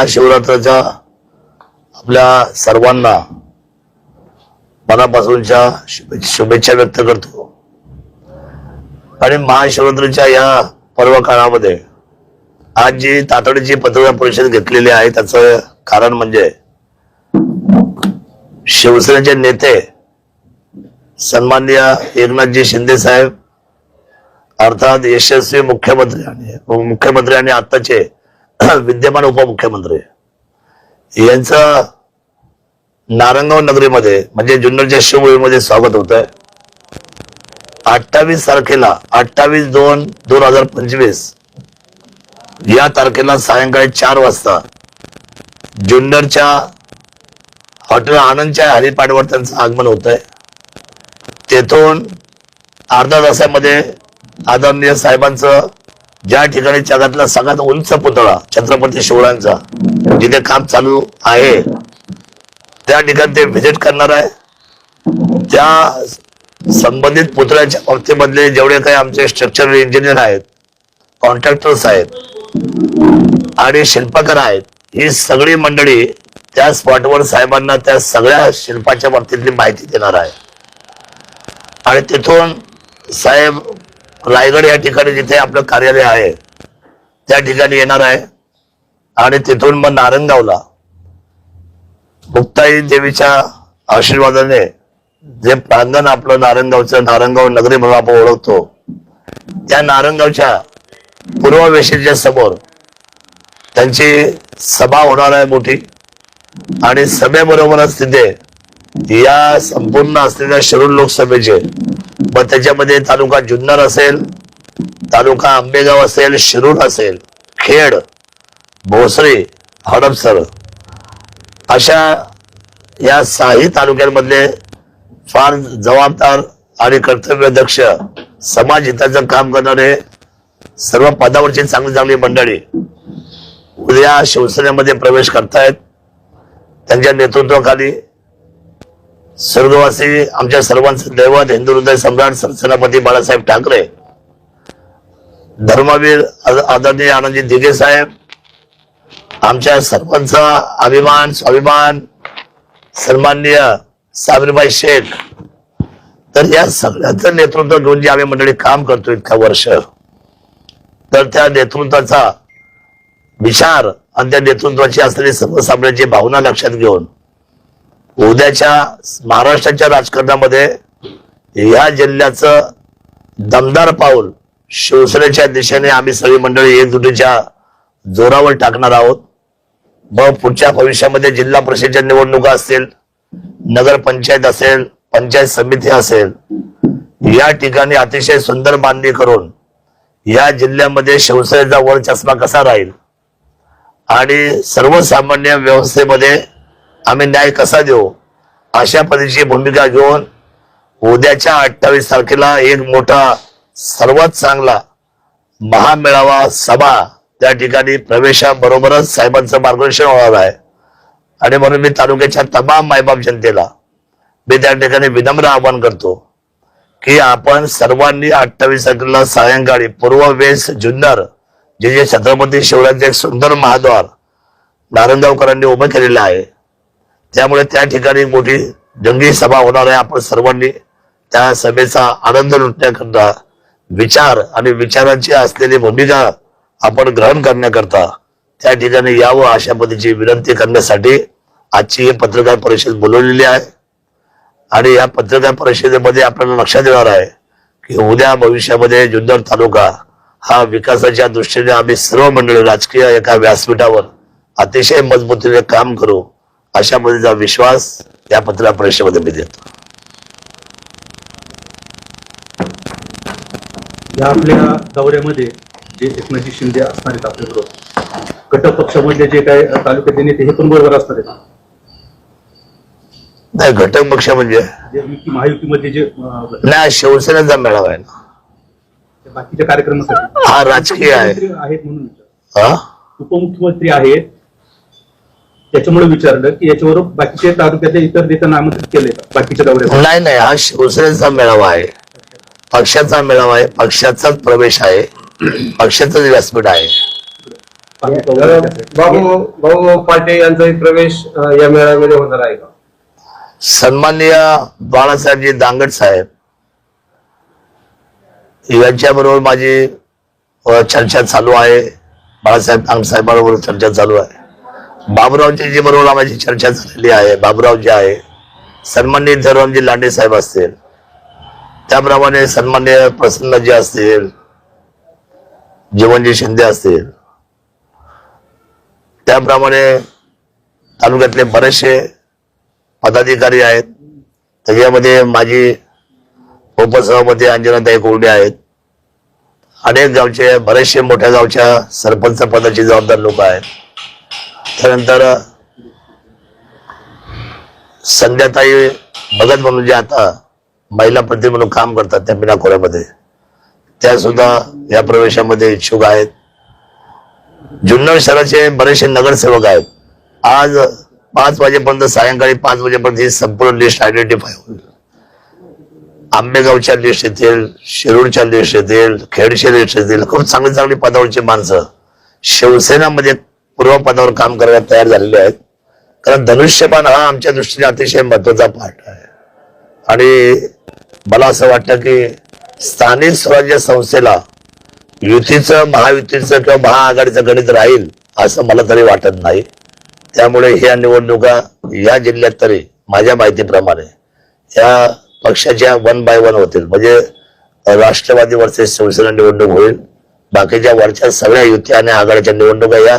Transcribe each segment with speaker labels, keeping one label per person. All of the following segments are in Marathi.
Speaker 1: महाशिवरात्राच्या आपल्या सर्वांना मनापासूनच्या शुभेच्छा व्यक्त करतो. आणि महाशिवरात्रीच्या या पर्व काळामध्ये आज जी तातडीची पत्रकार परिषद घेतलेली आहे त्याचं कारण म्हणजे शिवसेनेचे नेते सन्माननीय एकनाथजी शिंदे साहेब अर्थात यशस्वी मुख्यमंत्री आणि मुख्यमंत्री आणि आत्ताचे विद्यमान उपमुख्यमंत्री. यांचं नारंगाव नगरीमध्ये म्हणजे जुन्नरच्या शिवमुळीमध्ये स्वागत होत आहे अठ्ठावीस तारखेला अठ्ठावीस दोन दोन हजार पंचवीस या तारखेला सायंकाळी चार वाजता जुन्नरच्या हॉटेल आनंदच्या हरिपाडवर त्यांचं आगमन होत आहे तेथून अर्धा तासामध्ये आदरणीय साहेबांचं ज्या ठिकाणी जगातला सगळ्यात उंच पुतळा छत्रपती शिवरायांचा जिथे काम चालू आहे त्या ठिकाणी ते व्हिजिट करणार आहे. त्या संबंधित पुतळ्याच्या बाबतीमधले जेवढे काही आमचे स्ट्रक्चरल इंजिनियर आहेत कॉन्ट्रॅक्टर्स आहेत आणि शिल्पकार आहेत ही सगळी मंडळी त्या स्पॉटवर साहेबांना त्या सगळ्या शिल्पाच्या बाबतीतली माहिती देणार आहे. आणि तिथून साहेब रायगड या ठिकाणी जिथे आपलं कार्यालय आहे त्या ठिकाणी येणार आहे. आणि तिथून मग नारंगावला मुक्ताई देवीच्या आशीर्वादाने जे प्रांगण आपलं नारंगावचं नारंगाव नगरी म्हणून आपण ओळखतो त्या नारंगावच्या पूर्ववेशीच्या समोर त्यांची सभा होणार आहे मोठी. आणि सभेबरोबरच तिथे या संपूर्ण असलेल्या शरूर लोकसभेचे मग त्याच्यामध्ये तालुका जुन्नर असेल तालुका आंबेगाव असेल शिरूर असेल खेड भोसरे हडपसर अशा या साही तालुक्यांमधले फार जबाबदार आणि कर्तव्यदक्ष समाज हिताचं काम करणारे सर्व पदावरची चांगली चांगली मंडळी उद्या शिवसेनेमध्ये प्रवेश करतायत. त्यांच्या नेतृत्वाखाली स्वर्गवासी आमच्या सर्वांचं दैवत हिंदू हृदय सम्राट सरसेनापती बाळासाहेब ठाकरे धर्मवीर आदरणीय आनंदजी दिघे साहेब आमच्या सर्वांचा अभिमान स्वाभिमान सन्माननीय साबरीबाई शेख तर या सगळ्याचं नेतृत्व घेऊन जी आम्ही मंडळी काम करतो इतका वर्ष तर त्या नेतृत्वाचा विचार आणि त्या नेतृत्वाची असलेली सर्वसामान्यांची भावना लक्षात घेऊन उद्याच्या महाराष्ट्राच्या राजकारणामध्ये या जिल्ह्याचं दमदार पाऊल शिवसेनेच्या दिशेने आम्ही सगळी मंडळी एकजुटीच्या जोरावर टाकणार आहोत. मग पुढच्या भविष्यामध्ये जिल्हा परिषदेच्या निवडणुका असतील नगरपंचायत असेल पंचायत समिती असेल या ठिकाणी अतिशय सुंदर बांधणी करून या जिल्ह्यामध्ये शिवसेनेचा वर चष्मा कसा राहील? आणि सर्वसामान्य व्यवस्थेमध्ये आम्ही न्याय कसा देऊ? अशा पद्धतीची भूमिका घेऊन उद्याच्या अठ्ठावीस तारखेला एक मोठा सर्वात चांगला महामेळावा सभा त्या ठिकाणी प्रवेशाबरोबरच साहेबांचं मार्गदर्शन होणार आहे. आणि म्हणून मी तालुक्याच्या तमाम मायबाप जनतेला मी त्या ठिकाणी विनम्र आवाहन करतो की आपण सर्वांनी अठ्ठावीस तारखेला सायंकाळी पूर्व वेस जुन्नर जे जे छत्रपती शिवरायांचे एक सुंदर महाद्वार नारायणगावकरांनी उभं केलेलं आहे त्यामुळे त्या ठिकाणी मोठी जंगी सभा होणार आहे. आपण सर्वांनी त्या सभेचा आनंद लुटण्याकरता विचार आणि विचारांची असलेली भूमिका आपण ग्रहण करण्याकरता त्या ठिकाणी यावं अशा पद्धतीची विनंती करण्यासाठी आजची ही पत्रकार परिषद बोलवलेली आहे. आणि या पत्रकार परिषदेमध्ये आपल्याला लक्षात येणार आहे की उद्या भविष्यामध्ये जुन्नर तालुका हा विकासाच्या दृष्टीने आम्ही सर्व मंडळी राजकीय एका व्यासपीठावर अतिशय मजबूतीने काम करू. अशा पद्धतीचा विश्वास या पत्रकार परिषदेमध्ये मी देतो.
Speaker 2: या आपल्या दौऱ्यामध्ये जे एकनाथजी शिंदे असणार आहेत आपल्याबरोबर घटक पक्षामधले जे काही तालुक्यातले नेते हे पण बरोबर असणार आहेत.
Speaker 1: नाही घटक पक्ष म्हणजे?
Speaker 2: महायुतीमध्ये जे
Speaker 1: नाही शिवसेनेचा मेळावा आहे ना.
Speaker 2: बाकीच्या कार्यक्रमासाठी.
Speaker 1: हा राजकीय आहे.
Speaker 2: म्हणून.
Speaker 1: हा?
Speaker 2: उपमुख्यमंत्री आहेत. त्याच्यामुळे विचारलं की याच्यावर बाकीच्या तालुक्यातल्या इतर नेत्यांना आमंत्रित केले. बाकीच्या दौऱ्यावर
Speaker 1: नाही नाही हा शिवसेनेचा मेळावा आहे. पक्षाचा मेळावा आहे. पक्षाचाच प्रवेश आहे. पक्षाचंच व्यासपीठ आहे.
Speaker 2: तालुका
Speaker 3: तर
Speaker 2: वगैरे
Speaker 3: भाऊ भाऊ पाटे यांचाही प्रवेश या मेळाव्यामध्ये होणार आहे का?
Speaker 1: सन्माननीय बाळासाहेबजी दांगट साहेब. यांच्या बरोबर माझी चर्चा चालू आहे. बाळासाहेब दांगट साहेबांबरोबर चर्चा चालू आहे. बाबुरावजी बरोबर माझी चर्चा झालेली आहे बाबुरावजी आहे सन्माननीय धरमजी लांडे साहेब असतील त्याप्रमाणे सन्मान्य प्रसन्नजी असतील जीवनजी शिंदे असतील त्याप्रमाणे तालुक्यातले बरेचसे पदाधिकारी आहेत त्याच्यामध्ये माझी उपसभापती अंजनाताई कोरडे आहेत. अनेक गावचे बरेचसे मोठ्या गावच्या सरपंच पदाची जबाबदार लोक आहेत. त्यानंतर संध्याताई भगत म्हणून जे आता महिला प्रति म्हणून काम करतात त्या मीना खोऱ्यामध्ये त्या सुद्धा या प्रवेशामध्ये इच्छुक आहेत. जुन्नर शहराचे बरेचसे नगरसेवक आहेत. आज पाच वाजेपर्यंत सायंकाळी पाच वाजेपर्यंत ही संपूर्ण लिस्ट आयडेंटिफाय होईल. आंबेगावच्या लिस्ट येतील शिरूरच्या लिस्ट येतील खेडच्या लिस्ट येतील खूप चांगली चांगली पदावरची माणसं. शिवसेनामध्ये पूर्वपदावर काम करायला तयार झालेले आहेत. कारण धनुष्यपान हा आमच्या दृष्टीने अतिशय महत्त्वाचा पाठ आहे. आणि मला असं वाटतं की स्थानिक स्वराज्य संस्थेला युतीचं महायुतीचं किंवा महाआघाडीचं गणित राहील असं मला तरी वाटत नाही. त्यामुळे ह्या निवडणुका या जिल्ह्यात तरी माझ्या माहितीप्रमाणे या पक्षाच्या वन बाय वन होतील. म्हणजे राष्ट्रवादी वर्सेस शिवसेना निवडणूक होईल. बाकीच्या वरच्या सगळ्या युती आणि आघाडीच्या निवडणुका या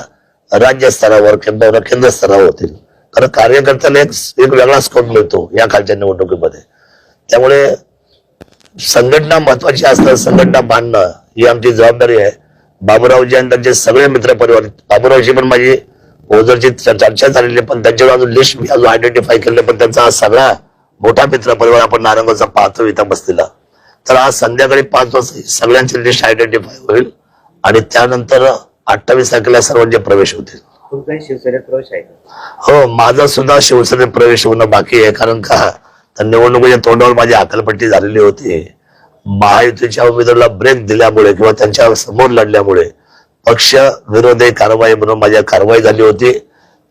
Speaker 1: राज्य स्तरावर किंवा केंद्र स्तरावर होतील. कारण कार्यकर्त्याला एक एक वेगळा स्कोप मिळतो या खालच्या निवडणुकीमध्ये. त्यामुळे संघटना महत्वाची असतात संघटना बांधणं ही आमची जबाबदारी आहे. बाबूरावजी आणि त्यांचे सगळे मित्र परिवार बाबूरावजी पण माझी ओझरची चर्चा झालेली आहे, पण त्यांच्यावर अजून लिस्ट मी अजून आयडेंटिफाय केले पण त्यांचा हा सगळा मोठा मित्र परिवार आपण नारंगाचा पाहतो इथं बसलेला. तर आज संध्याकाळी पाच वाजता सगळ्यांची लिस्ट आयडेंटिफाय होईल. आणि त्यानंतर अठ्ठावीस तारखेला सर्वांचे प्रवेश होतील.
Speaker 4: तुमचाही शिवसेनेत प्रवेश आहे का?
Speaker 1: हो माझा सुद्धा शिवसेनेत प्रवेश होणं बाकी आहे कारण का? तर निवडणुकीच्या तोंडावर माझी अकलपट्टी झालेली होती. महायुतीच्या उमेदवाराला ब्रेक दिल्यामुळे किंवा त्यांच्यासमोर लढल्यामुळे पक्ष विरोधी कारवाई म्हणून माझ्या कारवाई झाली होती.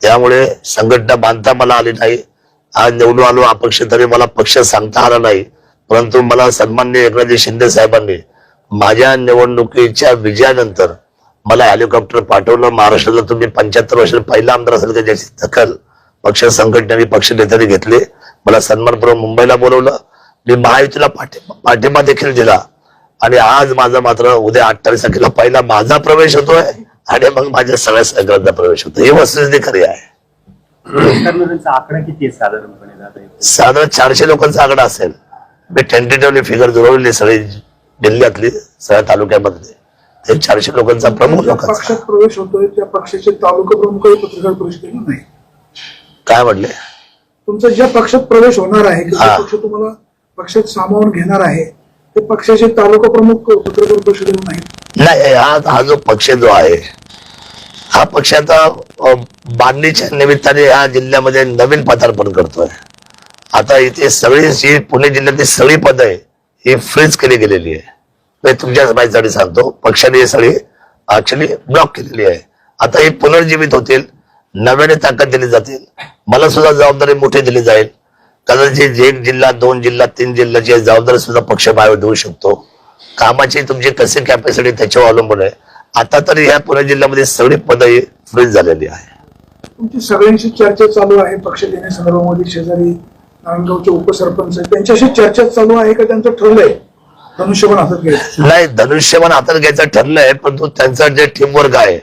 Speaker 1: त्यामुळे संघटना बांधता मला आली नाही. आज निवडून आलो अपक्ष तरी मला पक्ष सांगता आला नाही. परंतु मला सन्मान्य एकनाथजी शिंदे साहेबांनी माझ्या निवडणुकीच्या विजयानंतर मला हेलिकॉप्टर पाठवलं. महाराष्ट्राला तुम्ही पंच्याहत्तर वर्ष पहिला आमदार असेल का ज्याची दखल? पक्ष संघटनेने पक्ष नेत्यांनी घेतले. मला सन्मानपूर्वक मुंबईला बोलवलं. मी महायुतीला पाठिंबा पाठिंबा देखील दिला. आणि आज माझा मात्र उद्या अठ्ठावीस तारखेला पहिला माझा प्रवेश होतोय आणि मग माझ्या सगळ्या सहकार्यांचा प्रवेश होतो ही वस्तुस्थिती खरी आहे.
Speaker 4: आकडा किती आहे साधारणपणे
Speaker 1: साधारण चारशे लोकांचा आकडा असेल. मी टेंटेटिव्हली फिगर जुळवली सगळी जिल्ह्यातली सगळ्या तालुक्यामधली. ते चारशे लोकांचा प्रमुख लोकांचा
Speaker 5: पक्षात प्रवेश होतोय त्या पक्षाचे तालुका प्रमुखही पत्रकार परिषदेला नाही
Speaker 1: काय म्हटले?
Speaker 5: तुमचा ज्या पक्षात प्रवेश होणार आहे किंवा
Speaker 1: हा.
Speaker 5: पक्ष तुम्हाला पक्षात सामावून घेणार आहे ते पक्षाचे तालुका प्रमुख पत्रकार परिषदेला नाही
Speaker 1: नाही हा हा जो पक्ष जो आहे हा पक्ष आता अ, बांधणीच्या निमित्ताने या जिल्ह्यामध्ये नवीन पदार्पण करतोय. आता इथे सगळी जी पुणे जिल्ह्यातली सगळी पद आहे ही फ्रीज केली गेलेली आहे. मी तुमच्या माहितीसाठी सांगतो. पक्षाने हे सगळी ऍक्च्युली ब्लॉक केलेली आहे. आता हे पुनर्जीवित होतील. नव्याने ताकद दिली जातील. मला सुद्धा जबाबदारी मोठी दिली जाईल. कदाचित एक जिल्हा दोन जिल्हा तीन जिल्ह्याची जबाबदारी सुद्धा पक्ष बाहेर देऊ शकतो. कामाची तुमची कशी कॅपॅसिटी त्याच्यावर अवलंबून आहे. आता तरी ह्या पुणे जिल्ह्यामध्ये सगळी पद ही फ्रीज झालेली आहे.
Speaker 5: तुमची सगळ्यांशी चर्चा चालू आहे. पक्ष देण्यासंदर्भामध्ये शेजारी नारायणगावचे उपसरपंच त्यांच्याशी चर्चा चालू आहे का? त्यांचं ठरलंय. धनुष्यबाण हातात घ्यायचं.
Speaker 1: नाही धनुष्यबाण हातात घ्यायचं ठरलंय पण तो त्यांचं जे टीमवर्क आहे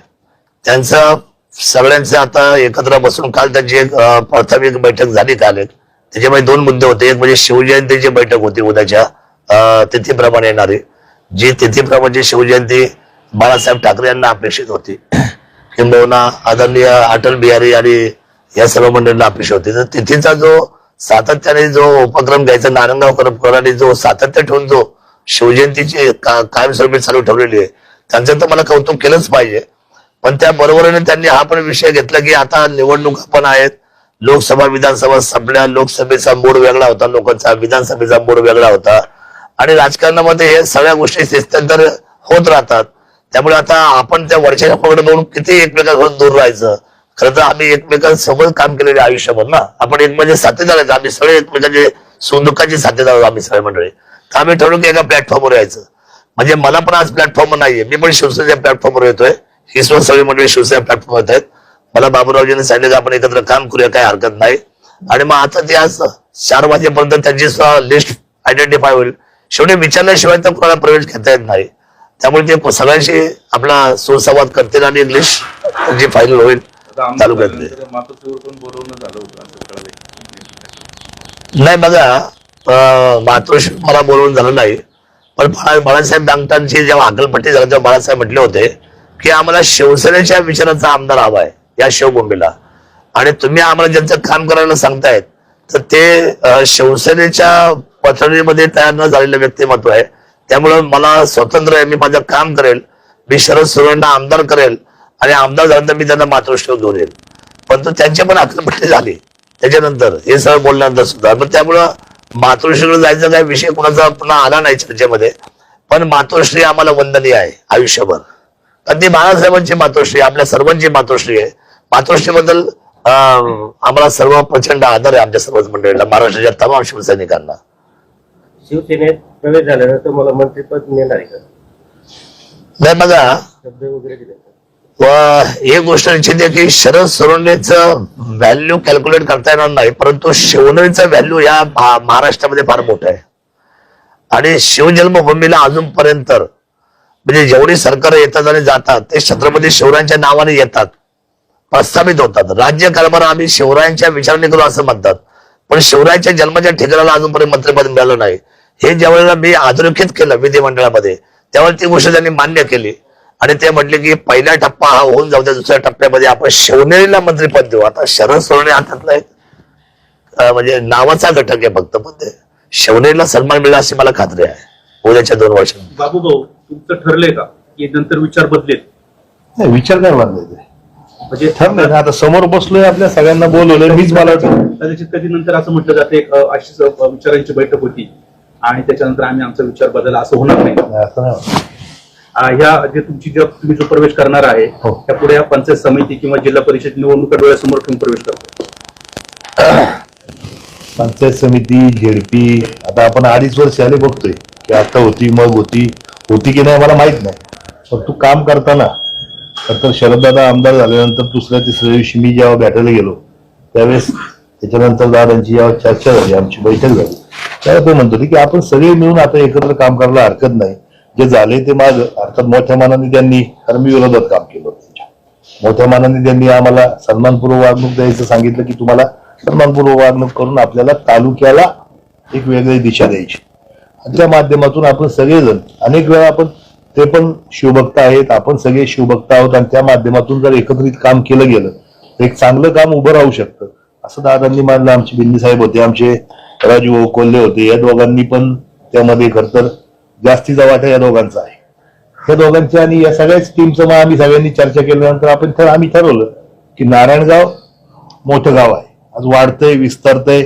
Speaker 1: त्यांचं सगळ्यांचं आता एकत्र बसून काल त्यांची एक अं, प्राथमिक बैठक झाली काल. एक त्याच्यामध्ये दोन मुद्दे होते. एक म्हणजे शिवजयंतीची बैठक होती उद्याच्या अं, तिथीप्रमाणे येणारी जी तिथीप्रमाणे शिवजयंती बाळासाहेब ठाकरे यांना अपेक्षित होती. किंबहुना आदरणीय अटल बिहारी आणि या सर्व मंडळींना अपेक्षित होती. तर तिथीचा जो सातत्याने जो उपक्रम घ्यायचा नारायणगावकरांनी जो सातत्य ठेवून जो शिवजयंतीची का- कायमस्वरूपी चालू ठेवलेली आहे. त्यांचं तर मला कौतुक केलंच पाहिजे. पण त्या बरोबरीने त्यांनी हा पण विषय घेतला की आता निवडणुका पण आहेत. लोकसभा विधानसभा संपल्या. लोकसभेचा मूड वेगळा होता. लोकांचा विधानसभेचा मूड वेगळा होता. आणि राजकारणामध्ये हे सगळ्या गोष्टी स्थित्यंतर होत राहतात. त्यामुळे आता आपण त्या वरच्या पकड जाऊन किती एकमेकांपासून दूर राहायचं. खरं तर आम्ही एकमेकांसोबत काम केलेले आयुष्यभर ना. आपण एक म्हणजे साथीदार आहेत. आम्ही सगळे एकमेकांचे सुखदुःखाचे साथीदार आहोत आम्ही सगळे मंडळी. आम्ही ठरवलं की एका प्लॅटफॉर्मवर यायचं. म्हणजे मला पण आज प्लॅटफॉर्म नाहीये. मी पण शिवसेनेच्या प्लॅटफॉर्मवर येतोय. ही सुद्धा सगळी मंडळी शिवसेना प्लॅटफॉर्म येत आहेत. मला बाबूरावजींनी सांगितलं की आपण एकत्र काम करूया काही हरकत नाही. आणि मग आता ते आज चार वाजेपर्यंत त्यांची लिस्ट आयडेंटिफाय होईल. शेवटी विचारल्याशिवाय तर कोणाला प्रवेश घेता येत नाही. त्यामुळे ते सगळ्यांशी आपला सुसंवाद करतील आणि लिस्ट जी फायनल होईल. तालुक्यातले. नाही बघा मातोश्री मला बोलवून झालं नाही. पण बाळा- बाळासाहेब दांगटांची जेव्हा अकलपट्टी झाली तेव्हा बाळासाहेब म्हटले होते की आम्हाला शिवसेनेच्या विचाराचा आमदार हवा आहे या शिवभूमीला. आणि तुम्ही आम्हाला ज्यांचं काम करायला सांगतायत तर ते शिवसेनेच्या पथडीमध्ये तयार न झालेलं व्यक्तिमत्व आहे. त्यामुळं मला स्वतंत्र आहे मी माझं काम करेल. मी शरद सुरेंना आमदार करेल. आणि आमदार झाल्यानंतर मी त्यांना मातोश्रीवर घेऊन येईल. परंतु त्यांची पण अकलपट्टी झाली. त्याच्यानंतर हे सगळं बोलल्यानंतर सुद्धा. पण त्यामुळं मातोश्रीकडे जायचा काही विषय कोणाचा पुन्हा आला नाही चर्चेमध्ये पण मातोश्री आम्हाला वंदनीय आहे आयुष्यभर. कारण ती बाळासाहेबांची मातोश्री आपल्या सर्वांची मातोश्री आहे. मातोश्रीबद्दल अं, आम्हाला सर्व प्रचंड आदर आहे आमच्या सर्वच मंडळीला महाराष्ट्राच्या तमाम शिवसैनिकांना.
Speaker 4: शिवसेनेत प्रवेश झाल्यानंतर मला मंत्रिपद मिळणार आहे का?
Speaker 1: नाही बघा.
Speaker 4: शब्द वगैरे दिले?
Speaker 1: व एक गोष्ट निश्चित आहे की शरद सोरंडेचं व्हॅल्यू कॅल्क्युलेट करता येणार नाही परंतु शिवनेरीचं व्हॅल्यू या महाराष्ट्रामध्ये फार मोठा आहे. आणि शिवजन्मभूमीला अजूनपर्यंत म्हणजे जेवढी सरकार येतात आणि जातात ते छत्रपती शिवरायांच्या नावाने येतात प्रस्थापित होतात. राज्यकारभार आम्ही शिवरायांच्या विचाराने करू असं म्हणतात. पण शिवरायांच्या जन्माच्या ठिकाणाला अजूनपर्यंत मंत्रिपद मिळालं नाही. हे ज्यावेळेला मी अधोरेखित केलं विधिमंडळामध्ये त्यावेळेला ती गोष्ट त्यांनी मान्य केली. आणि ते म्हटले की पहिला टप्पा हा होऊन जाऊ द्या दुसऱ्या टप्प्यामध्ये आपण शिवनेरीला मंत्रिपद देऊ. आता शरद सोडणे हातातला एक म्हणजे नावाचा घटक आहे फक्त पण ते शिवनेरीला सन्मान मिळेल अशी मला खात्री आहे. उद्याच्या दोन वर्षांनी
Speaker 2: बाबू भाऊ तुमचं ठरलंय का की नंतर विचार बदलेल?
Speaker 6: नाही विचार काय बांधायचे
Speaker 2: म्हणजे
Speaker 6: ठरलं ना आता समोर बसलोय आपल्या सगळ्यांना बोलवलंय मीच मला वाटतं.
Speaker 2: कदाचित कधी नंतर असं म्हटलं जातं एक अ, अशीच अ, विचारांची बैठक होती आणि त्याच्यानंतर आम्ही आमचा विचार बदलला असं होणार नाही. ह्या जे तुमची जे तुम्ही जो प्रवेश करणार आहे
Speaker 6: हो.
Speaker 2: त्या पुढे या पंचायत समिती किंवा जिल्हा परिषद निवडणुका डोळ्यासमोर ठेवून प्रवेश करतो.
Speaker 6: पंचायत समिती झेडपी आता आपण अडीच वर्ष आले बघतोय की आता होती मग होती होती की नाही मला माहीत नाही. पण तू काम करताना तर शरददादा आमदार झाल्यानंतर दुसऱ्या तिसऱ्या दिवशी मी जेव्हा भेटायला गेलो त्यावेळेस त्याच्यानंतर दादांची जेव्हा चर्चा झाली आमची बैठक झाली तेव्हा ते म्हणत की आपण सगळे मिळून आता एकत्र काम करायला हरकत नाही. जे झाले ते माझं. अर्थात मोठ्या मानाने त्यांनी कारण मी विरोधात काम केलं होतं मोठ्या मानाने त्यांनी आम्हाला सन्मानपूर्वक वागणूक द्यायचं सांगितलं की तुम्हाला सन्मानपूर्वक वागणूक करून आपल्याला तालुक्याला एक वेगळी दिशा द्यायची. त्या माध्यमातून आपण सगळेजण अनेक वेळा आपण ते पण शिवभक्त आहेत आपण सगळे शिवभक्त आहोत आणि त्या माध्यमातून जर एकत्रित काम केलं गेलं तर एक चांगलं काम उभं राहू शकतं. असं दादांनी मानलं आमचे बिंदी साहेब होते आमचे राजू कोल्हे होते या दोघांनी पण त्यामध्ये खर तर जास्तीचा वाटा या दोघांचा आहे. या दोघांच्या आणि या सगळ्याच टीमचं मग आम्ही सगळ्यांनी चर्चा केल्यानंतर आपण ठर- आम्ही ठरवलं की नारायणगाव मोठं गाव आहे. आज वाढतंय विस्तारतंय.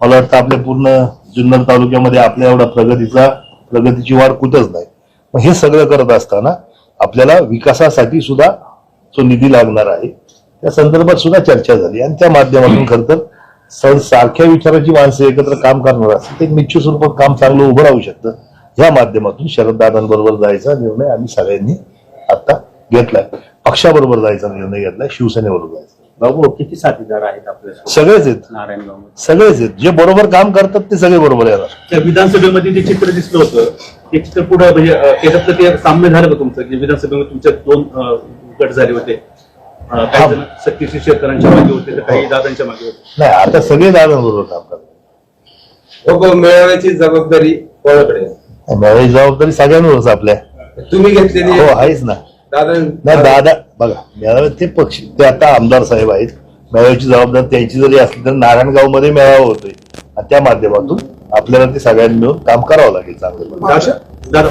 Speaker 6: मला वाटतं आपल्या पूर्ण जुन्नर तालुक्यामध्ये आपल्या एवढा प्रगतीचा प्रगतीची वाढ कुठंच नाही. मग हे सगळं करत असताना आपल्याला विकासासाठी सुद्धा तो निधी लागणार आहे. त्या संदर्भात सुद्धा चर्चा झाली. आणि त्या माध्यमातून खरं तर सारख्या विचाराची माणसं एकत्र काम करणार असतात. ते एक निश्चित स्वरूपात काम चांगलं उभं राहू शकतं. ह्या माध्यमातून शरददादांबरोबर जायचा निर्णय आम्ही सगळ्यांनी आता घेतलाय. पक्षाबरोबर जायचा निर्णय घेतलाय शिवसेनेबरोबर जायचा.
Speaker 4: बाबू किती साथीदार आहेत आपल्या
Speaker 6: सगळेच आहेत.
Speaker 4: नारायणगाव
Speaker 6: सगळेच आहेत. जे बरोबर काम करतात ते सगळे बरोबर येणार.
Speaker 2: त्या विधानसभेमध्ये जे चित्र दिसलं होतं ते चित्र पुढे म्हणजे अ, त्याच्यातलं ते साम्य झालं का तुमचं? की विधानसभेमध्ये तुमच्या दोन अ, गट झाले होते. अ, काही जण सत्तेशी शेतकऱ्यांच्या मागे होते तर काही दादांच्या मागे होते.
Speaker 6: नाही आता सगळे दादांबरोबर काम करतात.
Speaker 3: हो हो, मेळाव्याची जबाबदारी कोणाकडे आहे?
Speaker 6: त्यावेळी जबाबदारी सगळ्यांवरच आपल्या.
Speaker 3: तुम्ही घेतलेली
Speaker 6: हो
Speaker 3: आहे.
Speaker 6: आहेच ना.
Speaker 3: दादा
Speaker 6: दादा बघा मेळाव्यात ते पक्ष ते आता आमदार साहेब आहेत. मेळाव्याची जबाबदारी त्यांची जरी असली तर नारायणगावमध्ये मेळावा होतोय. आणि त्या माध्यमातून आपल्याला ते सगळ्यांनी मिळून काम करावं लागेल चांगलं.
Speaker 2: दादा दादा